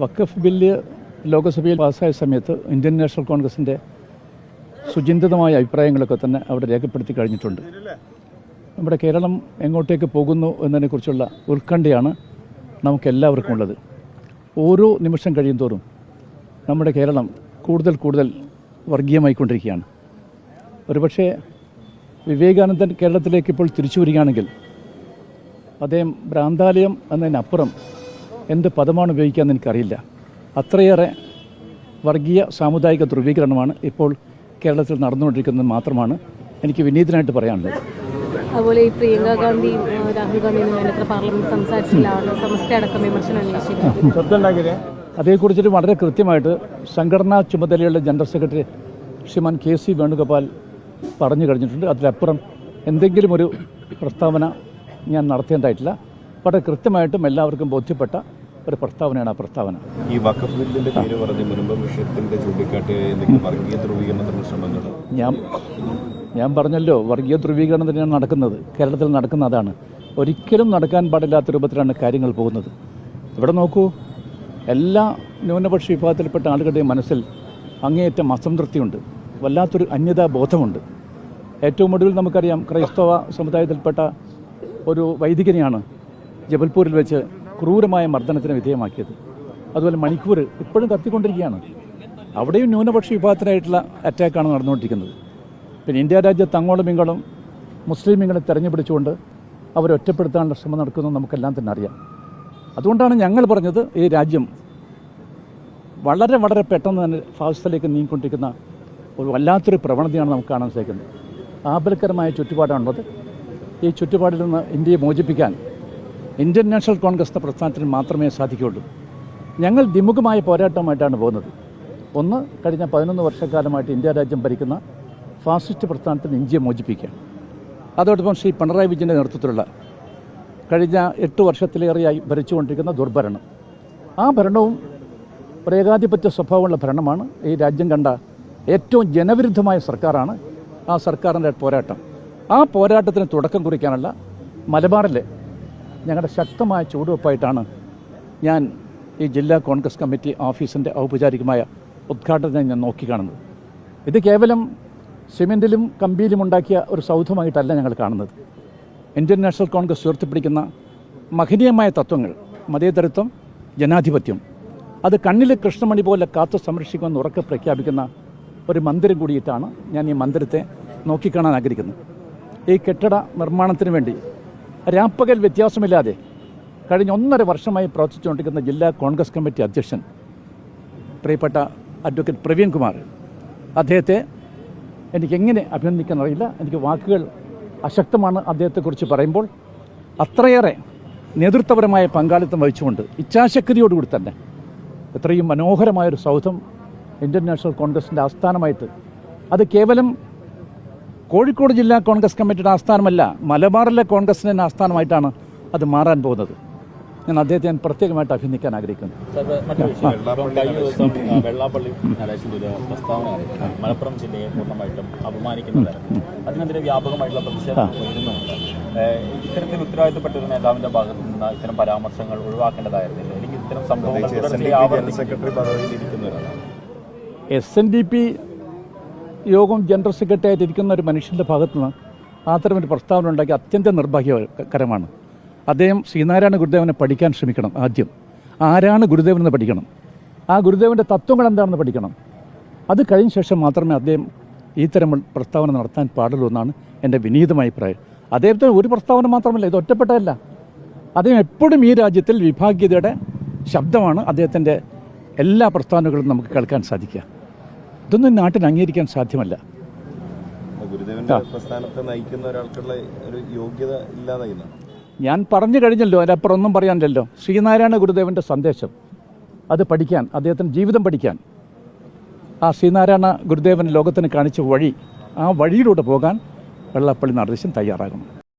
വഖഫ് bill ലോകസഭയിൽ പാസ്സായ സമയത്ത് Indian national കോൺഗ്രസിന്റെ സുചിന്തിതമായ അഭിപ്രായങ്ങളൊക്കെ തന്നെ അവിടെ രേഖപ്പെടുത്തി കഴിഞ്ഞിട്ടുണ്ട്. നമ്മുടെ കേരളം എങ്ങോട്ടേക്ക് പോകുന്നു എന്നതിനെക്കുറിച്ചുള്ള ഉത്കണ്ഠയാണ് നമുക്കെല്ലാവർക്കും ഉള്ളത്. ഓരോ നിമിഷം കഴിയും തോറും നമ്മുടെ കേരളം കൂടുതൽ കൂടുതൽ വർഗീയമായിക്കൊണ്ടിരിക്കുകയാണ്. ഒരുപക്ഷെ വിവേകാനന്ദൻ കേരളത്തിലേക്ക് ഇപ്പോൾ തിരിച്ചു വരികയാണെങ്കിൽ അദ്ദേഹം ഭ്രാന്താലയം എന്നതിനപ്പുറം എന്ത് പദമാണ് ഉപയോഗിക്കാമെന്ന് എനിക്കറിയില്ല. അത്രയേറെ വർഗീയ സാമുദായിക ധ്രുവീകരണമാണ് ഇപ്പോൾ കേരളത്തിൽ നടന്നുകൊണ്ടിരിക്കുന്നത് മാത്രമാണ് എനിക്ക് വിനീതനായിട്ട് പറയാനുള്ളത്. അതുപോലെ ഈ പ്രിയങ്ക ഗാന്ധിയും രാഹുൽ ഗാന്ധി പാർലമെന്റ് സംസാരിച്ചില്ലാണ് സമസ്ത അടക്കം വിമർശനം അതേക്കുറിച്ചിട്ട് വളരെ കൃത്യമായിട്ട് സംഘടനാ ചുമതലയുള്ള ജനറൽ സെക്രട്ടറി ശ്രീമാൻ കെ സി വേണുഗോപാൽ പറഞ്ഞു കഴിഞ്ഞിട്ടുണ്ട്. അതിലപ്പുറം എന്തെങ്കിലും ഒരു പ്രസ്താവന ഞാൻ നടത്തേണ്ടതായിട്ടില്ല വളരെ കൃത്യമായിട്ടും എല്ലാവർക്കും ബോധ്യപ്പെട്ട ഒരു പ്രസ്താവനയാണ് ആ പ്രസ്താവന. ഈ വഖഫ് ബില്ലിന്റെ പേര് പറഞ്ഞ് മുൻപ് വിഷയത്തിന്റെ ചൂണ്ടിക്കാട്ടി എന്തെങ്കിലും വർഗീയ ധ്രുവീകരണത്തിന് ശ്രമങ്ങൾ? ഞാൻ ഞാൻ പറഞ്ഞല്ലോ വർഗീയ ധ്രുവീകരണം തന്നെയാണ് നടക്കുന്നത്. കേരളത്തിൽ നടക്കുന്ന അതാണ്. ഒരിക്കലും നടക്കാൻ പാടില്ലാത്ത രൂപത്തിലാണ് കാര്യങ്ങൾ പോകുന്നത്. ഇവിടെ നോക്കൂ എല്ലാ ന്യൂനപക്ഷ വിഭാഗത്തിൽപ്പെട്ട ആളുകളുടെയും മനസ്സിൽ അങ്ങേയറ്റം അസംതൃപ്തിയുണ്ട്. വല്ലാത്തൊരു അന്യതാ ബോധമുണ്ട്. ഏറ്റവും ഒടുവിൽ നമുക്കറിയാം ക്രൈസ്തവ സമുദായത്തിൽപ്പെട്ട ഒരു വൈദികനെയാണ് ജബൽപൂരിൽ വെച്ച് ക്രൂരമായ മർദ്ദനത്തിന് വിധേയമാക്കിയത്. അതുപോലെ മണിക്കൂർ ഇപ്പോഴും കത്തിക്കൊണ്ടിരിക്കുകയാണ്. അവിടെയും ന്യൂനപക്ഷ വിഭാഗത്തിനായിട്ടുള്ള അറ്റാക്കാണ് നടന്നുകൊണ്ടിരിക്കുന്നത്. പിന്നെ ഇന്ത്യ രാജ്യത്ത് അങ്ങോളം ഇങ്ങോളം മുസ്ലിമീങ്ങളെ തെരഞ്ഞുപിടിച്ചുകൊണ്ട് അവരെ ഒറ്റപ്പെടുത്താനുള്ള ശ്രമം നടക്കുന്നത് നമുക്കെല്ലാം തന്നെ അറിയാം. അതുകൊണ്ടാണ് ഞങ്ങൾ പറഞ്ഞത് ഈ രാജ്യം വളരെ വളരെ പെട്ടെന്ന് തന്നെ ഫാസ്റ്റലേക്ക് നീങ്ങിക്കൊണ്ടിരിക്കുന്ന ഒരു വല്ലാത്തൊരു പ്രവണതയാണ് നമുക്ക് കാണാൻ സാധിക്കുന്നത്. ആപൽക്കരമായ ചുറ്റുപാടാണുള്ളത്. ഈ ചുറ്റുപാടിൽ നിന്ന് ഇന്ത്യയെ മോചിപ്പിക്കാൻ ഇന്ത്യൻ നാഷണൽ കോൺഗ്രസ് പ്രസ്ഥാനത്തിന് മാത്രമേ സാധിക്കുകയുള്ളൂ. ഞങ്ങൾ വിമുഖമായ പോരാട്ടമായിട്ടാണ് പോകുന്നത്. ഒന്ന് കഴിഞ്ഞ പതിനൊന്ന് വർഷക്കാലമായിട്ട് ഇന്ത്യ രാജ്യം ഭരിക്കുന്ന ഫാസിസ്റ്റ് പ്രസ്ഥാനത്തിന് ഇന്ത്യയെ മോചിപ്പിക്കുക അതോടൊപ്പം ശ്രീ പിണറായി വിജയന്റെ നേതൃത്വത്തിലുള്ള കഴിഞ്ഞ എട്ട് വർഷത്തിലേറെയായി ഭരിച്ചുകൊണ്ടിരിക്കുന്ന ദുർഭരണം. ആ ഭരണവും ഒരു ഏകാധിപത്യ സ്വഭാവമുള്ള ഭരണമാണ് ഈ രാജ്യം കണ്ട ഏറ്റവും ജനവിരുദ്ധമായ സർക്കാരാണ് ആ സർക്കാരിന്റെ പോരാട്ടം. ആ പോരാട്ടത്തിന് തുടക്കം കുറിക്കാനുള്ള മലബാറിലെ ഞങ്ങളുടെ ശക്തമായ ചുവടുവെപ്പായിട്ടാണ് ഞാൻ ഈ ജില്ലാ കോൺഗ്രസ് കമ്മിറ്റി ഓഫീസിന്റെ ഔപചാരികമായ ഉദ്ഘാടനം ഞാൻ നോക്കിക്കാണുന്നത് ഇത് കേവലം സിമെന്റിലും കമ്പിയിലും ഉണ്ടാക്കിയ ഒരു സൗധമായിട്ടല്ല ഞങ്ങൾ കാണുന്നത്. ഇന്ത്യൻ നാഷണൽ കോൺഗ്രസ് ഉയർത്തിപ്പിടിക്കുന്ന മഹനീയമായ തത്വങ്ങൾ മതേതരത്വം ജനാധിപത്യം അത് കണ്ണിലെ കൃഷ്ണമണി പോലെ കാത്തു സംരക്ഷിക്കുമെന്ന് ഉറക്കെ പ്രഖ്യാപിക്കുന്ന ഒരു മന്ദിരം കൂടിയിട്ടാണ് ഞാൻ ഈ മന്ദിരത്തെ നോക്കിക്കാണാൻ ആഗ്രഹിക്കുന്നത്. ഈ കെട്ടിട നിർമ്മാണത്തിന് വേണ്ടി രാപ്പകൽ വ്യത്യാസമില്ലാതെ കഴിഞ്ഞ ഒന്നര വർഷമായി പ്രവർത്തിച്ചുകൊണ്ടിരിക്കുന്ന ജില്ലാ കോൺഗ്രസ് കമ്മിറ്റി അധ്യക്ഷൻ പ്രിയപ്പെട്ട അഡ്വക്കേറ്റ് പ്രവീൺ കുമാർ അദ്ദേഹത്തെ എനിക്ക് എങ്ങനെ അഭിനന്ദിക്കാൻ അറിയില്ല. എനിക്ക് വാക്കുകൾ അശക്തമാണ് അദ്ദേഹത്തെക്കുറിച്ച് പറയുമ്പോൾ. അത്രയേറെ നേതൃത്വപരമായ പങ്കാളിത്തം വഹിച്ചുകൊണ്ട് ഇച്ഛാശക്തിയോടുകൂടി തന്നെ എത്രയും മനോഹരമായൊരു സൗധം ഇന്ത്യൻ നാഷണൽ കോൺഗ്രസിന്റെ ആസ്ഥാനമായിട്ട് അത് കേവലം കോഴിക്കോട് ജില്ലാ കോൺഗ്രസ് കമ്മിറ്റിയുടെ ആസ്ഥാനമല്ല മലബാറിലെ കോൺഗ്രസിന്റെ ആസ്ഥാനമായിട്ടാണ് അത് മാറാൻ പോകുന്നത്. ഞാൻ അദ്ദേഹത്തെ ഞാൻ പ്രത്യേകമായിട്ട് അഭിനന്ദിക്കാൻ ആഗ്രഹിക്കുന്നു. വെള്ളാപ്പള്ളി പ്രസ്താവന മലപ്പുറം ജില്ലയെ പൂർണമായിട്ടും അതിനെതിരെ വ്യാപകമായിട്ടുള്ള പ്രതിഷേധം ഉയരുന്നുണ്ട് ഏഹ്, ഇത്തരത്തിൽ ഉത്തരവാദിത്തപ്പെട്ട ഒരു നേതാവിന്റെ ഭാഗത്തു നിന്ന് ഇത്തരം പരാമർശങ്ങൾ ഒഴിവാക്കേണ്ടതായിരുന്നില്ല. ഇത്തരം സംഭവങ്ങൾ എസ് എൻ ഡി പി യോഗം ജനറൽ സെക്രട്ടറി ആയിട്ട് ഇരിക്കുന്ന ഒരു മനുഷ്യന്റെ ഭാഗത്തു നിന്ന് അത്തരമൊരു പ്രസ്താവന ഉണ്ടാക്കി അത്യന്തം നിർഭാഗ്യകരമാണ്. അദ്ദേഹം ശ്രീനാരായണ ഗുരുദേവനെ പഠിക്കാൻ ശ്രമിക്കണം ആദ്യം. ആരാണ് ഗുരുദേവൻ എന്ന് പഠിക്കണം? ആ ഗുരുദേവന്റെ തത്വങ്ങൾ എന്താണെന്ന് പഠിക്കണം? അത് കഴിഞ്ഞ ശേഷം മാത്രമേ അദ്ദേഹം ഇത്തരം പ്രസ്താവന നടത്താൻ പാടുള്ളൂ എന്നാണ് എന്റെ വിനീതമായ അഭിപ്രായം. അദ്ദേഹത്തിന് ഒരു പ്രസ്താവന മാത്രമല്ല ഇത് ഒറ്റപ്പെട്ടതല്ല. അദ്ദേഹം എപ്പോഴും ഈ രാജ്യത്തിൽ വിഭാഗീയതയുടെ ശബ്ദമാണ് അദ്ദേഹത്തിന്റെ എല്ലാ പ്രസ്താവനകളും നമുക്ക് കേൾക്കാൻ സാധിക്കുക. ഇതൊന്നും നാട്ടിൽ അംഗീകരിക്കാൻ സാധ്യമല്ല. ഞാൻ പറഞ്ഞു കഴിഞ്ഞല്ലോ അതിനപ്പുറം ഒന്നും പറയാനില്ലല്ലോ. ശ്രീനാരായണ ഗുരുദേവന്റെ സന്ദേശം. അത് പഠിക്കാൻ അദ്ദേഹത്തിന് ജീവിതം പഠിക്കാൻ. ആ ശ്രീനാരായണ ഗുരുദേവൻ ലോകത്തിന് കാണിച്ച വഴി ആ വഴിയിലൂടെ പോകാൻ വെള്ളപ്പള്ളി നടദേശം തയ്യാറാകണം